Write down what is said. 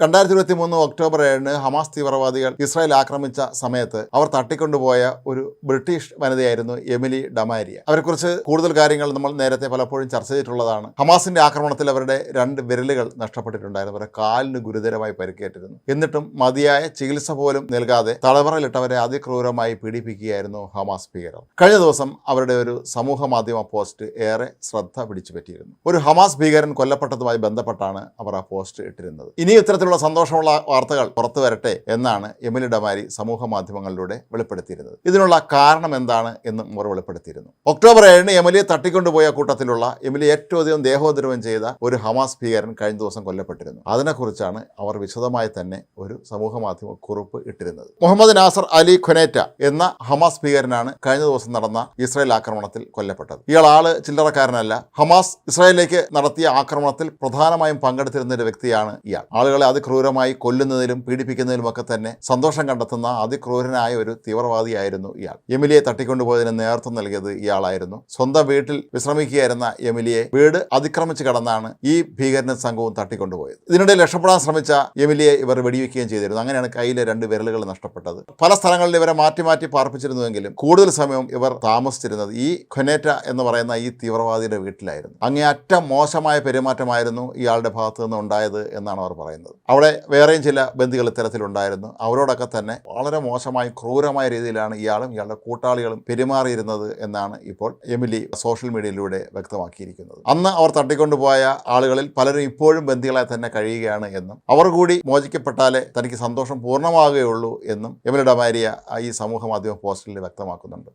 രണ്ടായിരത്തി ഇരുപത്തി മൂന്ന് ഒക്ടോബർ ഏഴിന് ഹമാസ് തീവ്രവാദികൾ ഇസ്രായേൽ ആക്രമിച്ച സമയത്ത് അവർ തട്ടിക്കൊണ്ടുപോയ ഒരു ബ്രിട്ടീഷ് വനിതയായിരുന്നു എമിലി ഡമാരിയ. അവരെക്കുറിച്ച് കൂടുതൽ കാര്യങ്ങൾ നമ്മൾ നേരത്തെ പലപ്പോഴും ചർച്ച ചെയ്തിട്ടുള്ളതാണ്. ഹമാസിന്റെ ആക്രമണത്തിൽ അവരുടെ രണ്ട് വിരലുകൾ നഷ്ടപ്പെട്ടിട്ടുണ്ടായിരുന്നു. അവരുടെ കാലിന് ഗുരുതരമായി പരിക്കേറ്റിരുന്നു. എന്നിട്ടും മതിയായ ചികിത്സ പോലും നൽകാതെ തളവറയിലിട്ടവരെ അതിക്രൂരമായി പീഡിപ്പിക്കുകയായിരുന്നു ഹമാസ് ഭീകരർ. കഴിഞ്ഞ ദിവസം അവരുടെ ഒരു സമൂഹ മാധ്യമ പോസ്റ്റ് ഏറെ ശ്രദ്ധ പിടിച്ചു പറ്റിയിരുന്നു ഒരു ഹമാസ് ഭീകരൻ കൊല്ലപ്പെട്ടതുമായി ബന്ധപ്പെട്ടാണ് അവർ ആ പോസ്റ്റ് ഇട്ടിരുന്നത്. ഇനി ഇത്തരത്തിലുള്ള സന്തോഷമുള്ള വാർത്തകൾ പുറത്തു വരട്ടെ എന്നാണ് എമിലി ഡമാരി സമൂഹ മാധ്യമങ്ങളിലൂടെ വെളിപ്പെടുത്തിയിരുന്നത്. ഇതിനുള്ള കാരണം എന്താണ് എന്നും അവർ വെളിപ്പെടുത്തിയിരുന്നു. ഒക്ടോബർ ഏഴിന് എമിലിയെ തട്ടിക്കൊണ്ടുപോയ കൂട്ടത്തിലുള്ള എമിലി ഏറ്റവും അധികം ദേഹോദ്രവം ചെയ്ത ഒരു ഹമാസ് ഭീകരൻ കഴിഞ്ഞ ദിവസം കൊല്ലപ്പെട്ടിരുന്നു. അതിനെക്കുറിച്ചാണ് അവർ വിശദമായി തന്നെ ഒരു സമൂഹ മാധ്യമ കുറിപ്പ് ഇട്ടിരുന്നത്. മുഹമ്മദ് നാസർ അലി ഖുനേറ്റ എന്ന ഹമാസ് ഭീകരനാണ് കഴിഞ്ഞ ദിവസം നടന്ന ഇസ്രായേൽ ആക്രമണത്തിൽ കൊല്ലപ്പെട്ടത്. ഇയാൾ ആൾ ചില്ലറക്കാരനല്ല. ഹമാസ് ഇസ്രായേലിലേക്ക് നടത്തിയ ആക്രമണത്തിൽ പ്രധാനമായും പങ്കെടുത്തിരുന്ന ഒരു വ്യക്തിയാണ് ഇയാൾ. ആളുകളെ അതിക്രൂരമായി കൊല്ലുന്നതിലും പീഡിപ്പിക്കുന്നതിലും ഒക്കെ തന്നെ സന്തോഷം കണ്ടെത്തുന്ന അതിക്രൂരനായ ഒരു തീവ്രവാദിയായിരുന്നു ഇയാൾ. എമിലിയെ തട്ടിക്കൊണ്ടുപോയതിന് നേതൃത്വം നൽകിയത് ഇയാളായിരുന്നു. സ്വന്തം വീട്ടിൽ വിശ്രമിക്കുകയായിരുന്ന എമിലിയെ വീട് അതിക്രമിച്ച് കടന്നാണ് ഈ ഭീകരനും സംഘവും തട്ടിക്കൊണ്ടുപോയത്. ഇതിനിടെ രക്ഷപ്പെടാൻ ശ്രമിച്ച എമിലിയെ ഇവർ വെടിവെക്കുകയും ചെയ്തിരുന്നു. അങ്ങനെയാണ് കയ്യിലെ രണ്ട് വിരലുകൾ നഷ്ടപ്പെട്ടത്. പല സ്ഥലങ്ങളിൽ ഇവരെ മാറ്റി മാറ്റി പാർപ്പിച്ചിരുന്നുവെങ്കിലും കൂടുതൽ സമയം ഇവർ താമസിച്ചിരുന്നത് ഈ ഖൊനേറ്റ എന്ന് പറയുന്ന ഈ തീവ്രവാദിയുടെ വീട്ടിലായിരുന്നു. അങ്ങേയറ്റം മോശമായ പെരുമാറ്റമായിരുന്നു ഇയാളുടെ ഭാഗത്തു നിന്ന് ഉണ്ടായത് എന്നാണ് അവർ പറയുന്നത്. അവിടെ വേറെയും ചില ബന്ദികൾ ഇത്തരത്തിലുണ്ടായിരുന്നു. അവരോടൊക്കെ തന്നെ വളരെ മോശമായി ക്രൂരമായ രീതിയിലാണ് ഇയാളും ഇയാളുടെ കൂട്ടാളികളും പെരുമാറിയിരുന്നത് എന്നാണ് ഇപ്പോൾ എമിലി സോഷ്യൽ മീഡിയയിലൂടെ വ്യക്തമാക്കിയിരിക്കുന്നത്. അന്ന് അവർ തട്ടിക്കൊണ്ടുപോയ ആളുകളിൽ പലരും ഇപ്പോഴും ബന്ദികളായി തന്നെ കഴിയുകയാണ് എന്നും അവർ കൂടി മോചിക്കപ്പെട്ടാലേ തനിക്ക് സന്തോഷം പൂർണമാകുകയുള്ളൂ എന്നും എമിലി ഡമാരിയ ഈ സമൂഹ മാധ്യമ പോസ്റ്റിൽ വ്യക്തമാക്കുന്നുണ്ട്.